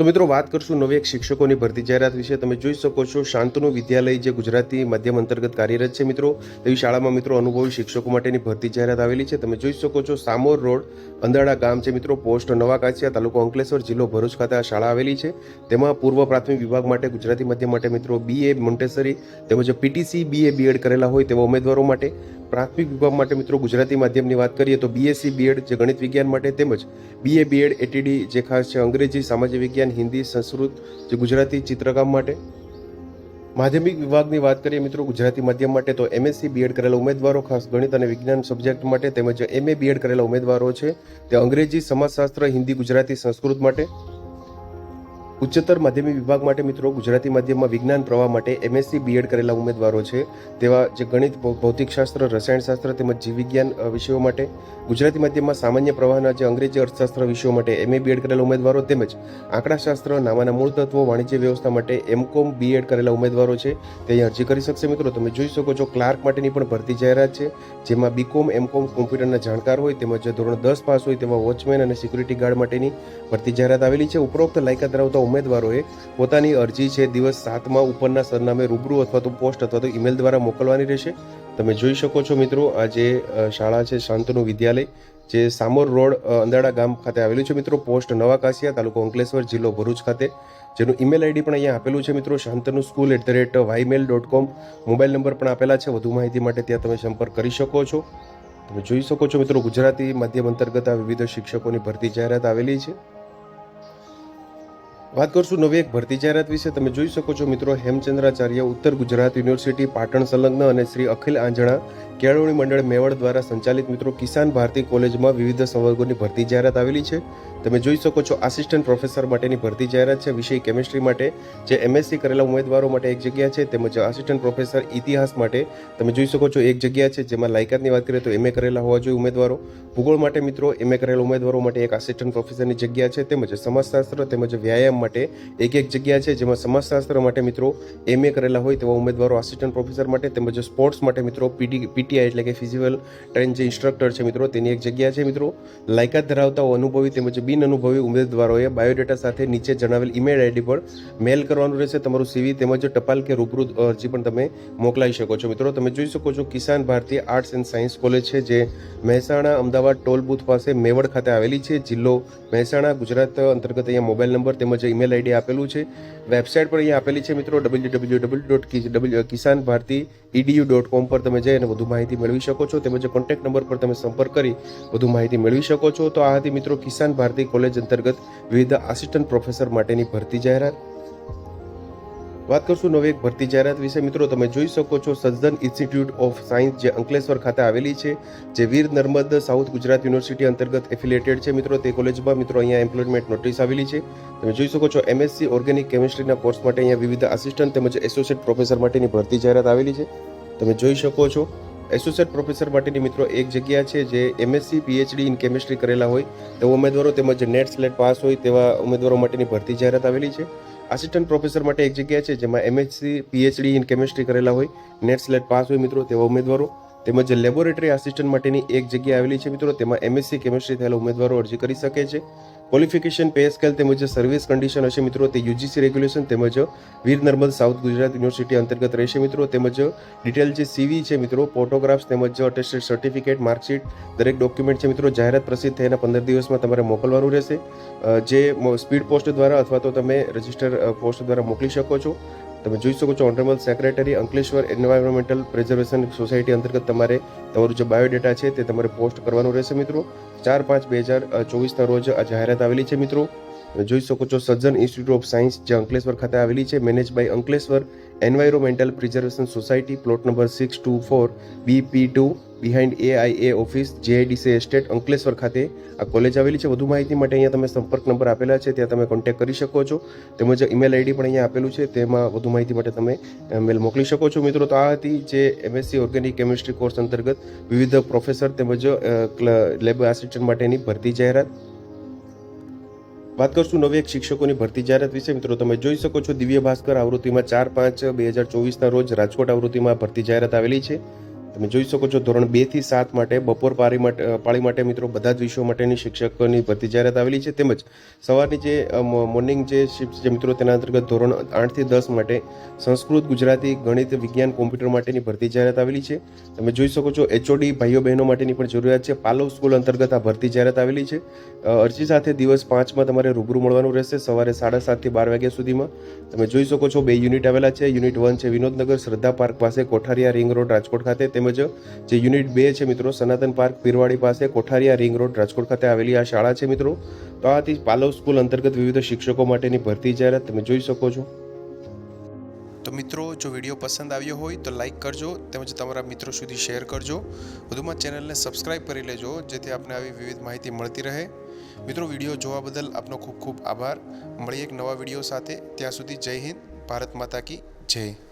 તો મિત્રો, વાત કરશું નવી એક શિક્ષકોની ભરતી જાહેરાત વિશે. તમે જોઈ શકો છો, શાંતનુ વિદ્યાલય જે ગુજરાતી માધ્યમ અંતર્ગત કાર્યરત છે મિત્રો, તેવી શાળામાં મિત્રો અનુભવી શિક્ષકો માટેની ભરતી જાહેરાત આવેલી છે. તમે જોઈ શકો છો, સામોર રોડ અંદાડા ગામ છે મિત્રો, પોસ્ટ નવા કાંસિયા તાલુકો અંકલેશ્વર જિલ્લો ભરૂચ ખાતે આ શાળા આવેલી છે. તેમાં પૂર્વ પ્રાથમિક વિભાગ માટે, ગુજરાતી માધ્યમ માટે મિત્રો બીએ મોન્ટેસરી તેમજ પીટીસી બીએ બીએડ કરેલા હોય તેવા ઉમેદવારો માટે પ્રાથમિક વિભાગ માટે મિત્રો ગુજરાતી માધ્યમની વાત કરીએ તો બીએસસી બીએડ જે ગણિત વિજ્ઞાન માટે તેમજ બીએ બીએડ એટીડી જે ખાસ છે અંગ્રેજી, સામાજિક વિજ્ઞાન, હિન્દી, સંસ્કૃત જે ગુજરાતી ચિત્રકામ માટે. માધ્યમિક વિભાગની વાત કરીએ મિત્રો ગુજરાતી માધ્યમ માટે તો એમએસસી બીએડ કરેલા ઉમેદવારો ખાસ ગણિત અને વિજ્ઞાન સબ્જેક્ટ માટે તેમજ એમએ બીએડ કરેલા ઉમેદવારો છે. તે અંગ્રેજી, સમાજશાસ્ત્ર, હિન્દી, ગુજરાતી, સંસ્કૃત માટે. ઉચ્ચતર માધ્યમિક વિભાગ માટે મિત્રો ગુજરાતી માધ્યમમાં વિજ્ઞાન પ્રવાહ માટે એમએસસી બીએડ કરેલા ઉમેદવારો છે. તેવા જે ગણિત ભૌતિકશાસ્ત્ર રસાયણશાસ્ત્ર તેમજ જીવવિજ્ઞાન વિષયો માટે ગુજરાતી માધ્યમમાં સામાન્ય પ્રવાહના જે અંગ્રેજી અર્થશાસ્ત્ર વિષયો માટે એમએ બીએડ કરેલા ઉમેદવારો તેમજ આંકડાશાસ્ત્ર નામાના મૂળ તત્વો, વાણિજ્ય વ્યવસ્થા માટે એમકોમ બીએડ કરેલા ઉમેદવારો છે. તે અહીં અરજી કરી શકશે મિત્રો. તમે જોઈ શકો છો ક્લાર્ક માટેની પણ ભરતી જાહેરાત છે, જેમાં બીકોમ એમકોમ કોમ્પ્યુટરના જાણકાર હોય તેમજ ધોરણ દસ પાસ હોય તેવા વોચમેન અને સિક્યુરિટી ગાર્ડ માટેની ભરતી જાહેરાત આવેલી છે. ઉપરોક્ત લાયકાત ધરાવતા ઉમેદવારોએ પોતાની અરજી છે દિવસ સાતમાં ઉપરના સરનામે રૂબરૂ અથવા તો પોસ્ટ અથવા તો ઈમેલ દ્વારા મોકલવાની રહેશે. તમે જોઈ શકો છો મિત્રો, આ જે શાળા છે શાંતનુ વિદ્યાલય, જે સામોર રોડ અંદાડા ગામ ખાતે આવેલું છે મિત્રો, પોસ્ટ નવા કાસિયા તાલુકો અંકલેશ્વર જિલ્લો ભરૂચ ખાતે. જેનું ઈમેલ આઈડી પણ અહીંયા આપેલું છે મિત્રો, Shantanu school at the rate ymail dot com. Mobile number પણ આપેલા છે, વધુ માહિતી માટે ત્યાં તમે સંપર્ક કરી શકો છો. તમે જોઈ શકો છો મિત્રો, ગુજરાતી માધ્યમ અંતર્ગત આ વિવિધ શિક્ષકોની ભરતી જાહેરાત આવેલી છે. વાત કરશું નવી એક ભરતી જાહેરાત વિશે. તમે જોઈ શકો છો મિત્રો હેમચંદ્રાચાર્ય ઉત્તર ગુજરાત યુનિવર્સિટી પાટણ સંલગ્ન અને શ્રી અખિલ આંજણા કેળવણી મંડળ મેવડ દ્વારા સંચાલિત મિત્રો કિસાન ભારતી કોલેજમાં વિવિધ સંવર્ગોની ભરતી જાહેરાત આવેલી છે. તમે જોઈ શકો છો આસિસ્ટન્ટ પ્રોફેસર માટેની ભરતી જાહેરાત છે, વિષય કેમિસ્ટ્રી માટે, જે એમએસસી કરેલા ઉમેદવારો માટે એક જગ્યા છે, તેમજ આસિસ્ટન્ટ પ્રોફેસર ઇતિહાસ માટે તમે જોઈ શકો છો એક જગ્યા છે, જેમાં લાયકાતની વાત કરીએ તો એમએ કરેલા હોવા જોઈએ ઉમેદવારો. ભૂગોળ માટે મિત્રો એમએ કરેલા ઉમેદવારો માટે એક આસિસ્ટન્ટ પ્રોફેસરની જગ્યા છે, તેમજ સમાજશાસ્ત્ર તેમજ વ્યાયામ માટે એક એક જગ્યા છે, જેમાં સમાજશાસ્ત્ર માટે મિત્રો એમએ કરેલા હોય તેવા ઉમેદવારો આસિસ્ટન્ટ પ્રોફેસર માટે તેમજ સ્પોર્ટ્સ માટે મિત્રો પીટી પીટીઆઈ એટલે કે ફિઝિકલ ટ્રેન જે ઇન્સ્ટ્રક્ટર છે મિત્રો, તેની એક જગ્યા છે મિત્રો. લાયકાત ધરાવતા અનુભવી તેમજ બિન અનુભવી ઉમેદવારોએ બાયોડેટા સાથે નીચે જણાવેલ ઈમેલ આઈડી પર મેલ કરવાનું રહેશે. તમારું સીવી તેમજ ટપાલ કે રૂબરૂ અરજી પણ તમે મોકલાઈ શકો છો મિત્રો. તમે જોઈ શકો છો કિસાન ભારતીય આર્ટ્સ એન્ડ સાયન્સ કોલેજ છે, જે મહેસાણા અમદાવાદ ટોલ બૂથ પાસે મેવડ ખાતે આવેલી છે. જિલ્લો મહેસાણા, ગુજરાત અંતર્ગત અહીંયા મોબાઈલ નંબર તેમજ ઈમેલ આઈડી આપેલું છે. વેબસાઇટ પર અહીંયા આપેલી છે મિત્રો W W W dot Kisan Bharti EDU dot com પર તમે જઈ અને વધુ માહિતી મેળવી શકો છો. તેમજ કોન્ટેક્ટ નંબર પર તમે સંપર્ક કરી વધુ માહિતી મેળવી શકો છો. તો આ હતી મિત્રો કિસાન ભારતી કોલેજ અંતર્ગત વિવિધ આસિસ્ટન્ટ પ્રોફેસર માટેની ભરતી જાહેરાત. વાત કરશું નવી એક ભરતી જાહેરાત વિશે. મિત્રો, તમે જોઈ શકો છો સજ્જન ઇન્સ્ટિટ્યૂટ ઓફ સાયન્સ જે અંકલેશ્વર ખાતે આવેલી છે, જે વીર નર્મદ સાઉથ ગુજરાત યુનિવર્સિટી અંતર્ગત એફિલિએટેડ છે. મિત્રો, તે કોલેજમાં મિત્રો અહીંયા એમ્પ્લોયમેન્ટ નોટિસ આવેલી છે. તમે જોઈ શકો છો એમએસસી ઓર્ગેનિક કેમિસ્ટ્રીના કોર્સ માટે અહીંયા વિવિધ આસિસ્ટન્ટ તેમજ એસોસિએટ પ્રોફેસર માટેની ભરતી જાહેરાત આવેલી છે. તમે જોઈ શકો છો એસોસિએટ પ્રોફેસર માટેની મિત્રો એક જગ્યા છે જે એમએસસી, પીએચડી ઇન કેમિસ્ટ્રી કરેલા હોય તેવા ઉમેદવારો તેમજ નેટ સ્લેટ પાસ હોય તેવા ઉમેદવારો માટેની ભરતી જાહેરાત આવેલી છે. આસિસ્ટન્ટ પ્રોફેસર માટે એક જગ્યા છે જેમાં એમએસસી, પીએચડી ઇન કેમિસ્ટ્રી કરેલા હોય, નેટ સ્લેટ પાસ હોય મિત્રો તેવા ઉમેદવારો, તેમજ લેબોરેટરી આસિસ્ટન્ટ માટેની એક જગ્યા આવેલી છે મિત્રો, તેમાં એમએસસી, કેમિસ્ટ્રી થયેલા ઉમેદવારો અરજી કરી શકે છે. ક્વોલિફિકેશન પે સ્કેલ તેમજ સર્વિસ કન્ડિશન હશે મિત્રો, તે યુજીસી રેગ્યુલેશન તેમજ વીર નર્મદ સાઉથ ગુજરાત યુનિવર્સિટી અંતર્ગત રહેશે મિત્રો. તેમજ ડિટેલ જે સીવી છે મિત્રો ફોટોગ્રાફ્સ તેમજ અટેસ્ટેડ સર્ટિફિકેટ માર્કશીટ દરેક ડોક્યુમેન્ટ છે મિત્રો, જાહેરાત પ્રસિદ્ધ થયાના પંદર દિવસમાં તમારે મોકલવાનું રહેશે. જે સ્પીડ પોસ્ટ દ્વારા અથવા તો તમે રજિસ્ટર પોસ્ટ દ્વારા મોકલી શકો છો. તમે જોઈ શકો છો honourable secretary Ankleshwar environmental preservation society અંતર્ગત તમારે તમારું જે બાયોડેટા છે તે તમારે પોસ્ટ કરવાનું રહેશે મિત્રો. ચાર પાંચ બે હજાર ચોવીસના રોજ આ જાહેરાત આવેલી છે મિત્રો. જોઈ શકો છો સજ્જન ઇન્સ્ટિટ્યૂટ ઓફ સાયન્સ જે અંકલેશ્વર ખાતે આવેલી છે manage by Ankleshwar environmental preservation society plot number six two four BP two behind AIA office GIDC estate Ankleshwar ખાતે આ કોલેજ આવેલી છે. વધુ માહિતી માટે અહીંયા તમે સંપર્ક નંબર આપેલા છે, ત્યાં તમે કોન્ટેક્ટ કરી શકો છો. તેમજ ઈમેલ આઈડી પણ અહીંયા આપેલું છે, તેમાં વધુ માહિતી માટે તમે મેલ મોકલી શકો છો. મિત્રો, તો આ હતી જે એમએસસી ઓર્ગેનિક કેમિસ્ટ્રી કોર્સ અંતર્ગત વિવિધ પ્રોફેસર તેમજ લેબ આસિસ્ટન્ટ માટેની ભરતી જાહેરાત. વાત કરશું નવી એક શિક્ષકોની ભરતી જાહેરાત વિશે. મિત્રો, તમે જોઈ શકો છો, દિવ્ય ભાસ્કર આવૃત્તિમાં ચાર પાંચ બે હજાર ચોવીસના રોજ રાજકોટ આવૃત્તિમાં ભરતી જાહેરાત આવેલી છે. તમે જોઈ શકો છો ધોરણ બેથી સાત માટે બપોર પારી માટે પાળી માટે મિત્રો બધા જ વિષયો માટેની શિક્ષકોની ભરતી જાહેરાત આવેલી છે. તેમજ સવારની જે મોર્નિંગ જે શિફ્ટ છે મિત્રો તેના અંતર્ગત ધોરણ આઠથી દસ માટે સંસ્કૃત, ગુજરાતી, ગણિત, વિજ્ઞાન, કોમ્પ્યુટર માટેની ભરતી જાહેરાત આવેલી છે. તમે જોઈ શકો છો એચઓડી ભાઈઓ બહેનો માટેની પણ જરૂરિયાત છે. પાલવ સ્કૂલ અંતર્ગત આ ભરતી જાહેરાત આવેલી છે. અરજી સાથે દિવસ પાંચમાં તમારે રૂબરૂ મળવાનું રહેશે સવારે સાડા સાતથી બાર વાગ્યા સુધીમાં. તમે જોઈ શકો છો બે યુનિટ આવેલા છે. યુનિટ વન છે વિનોદનગર શ્રદ્ધા પાર્ક પાસે કોઠારિયા રિંગ રોડ રાજકોટ ખાતે. તેમજ જે યુનિટ બે છે મિત્રો, સનાતન પાર્ક પીરવાડી પાસે કોઠારિયા રિંગ રોડ, રાજકોટ ખાતે આવેલી આ શાળા છે મિત્રો. તો આ પાલવ સ્કૂલ અંતર્ગત વિવિધ શિક્ષકો માટેની ભરતી જાહેરાત. તમે જોઈ શકો છો. તો મિત્રો, જો વીડિયો પસંદ આવ્યો હોય તો લાઈક કરજો, તેમજ તમારા મિત્રો સુધી શેર કરજો. વધુમાં ચેનલને સબસ્ક્રાઇબ કરી લેજો, જેથી આપને આવી વિવિધ માહિતી મળતી રહે. મિત્રો, વીડિયો જોવા બદલ આપનો ખૂબ ખૂબ આભાર. મળીએ એક નવા વીડિયો સાથે. ત્યાં સુધી જય હિન્દ, ભારત માતા કી જય.